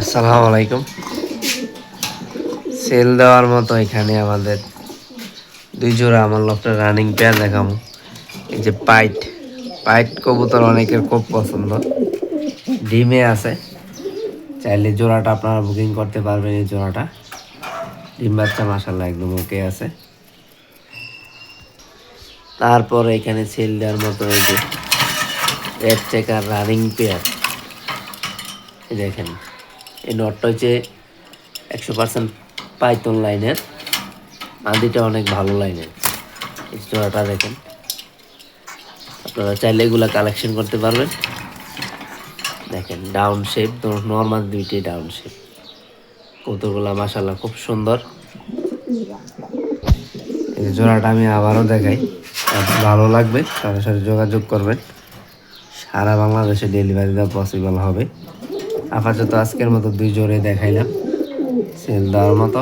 আসসালামু আলাইকুম। সেল দেওয়ার মতো এখানে আমাদের দুই জোড়া আমার লোকটা রানিং পেয়ার দেখাবো। এই যে পাইট পাইট কবুতর অনেকের খুব পছন্দ। ডিমে আছে। চাইলে জোড়াটা আপনারা বুকিং করতে পারবেন এই জোড়াটা। ডিম বাচ্চা মাসাল্লাহ একদম ওকে আছে। তারপরে এখানে সেল দেওয়ার মতো এই যে রেড চেকার রানিং পেয়ার দেখেন এই নটটা হচ্ছে একশো পার্সেন্ট পাইতন লাইনের মাদিটা অনেক ভালো লাইনের জোড়াটা দেখেন। আপনারা চাইলে এগুলো কালেকশন করতে পারবেন। দেখেন ডাউন শেপ নর্মাল দুইটি ডাউন শেপ কৌতুকগুলা মাসাল্লাহ খুব সুন্দর। এই জোড়াটা আমি আবারও দেখাই। ভালো লাগবে, সরাসরি যোগাযোগ করবেন। সারা বাংলাদেশে ডেলিভারি দেওয়া পসিবল হবে। আপাতত আজকের মতো দুই জোরে দেখাইলাম। সেল দেওয়ার মতো।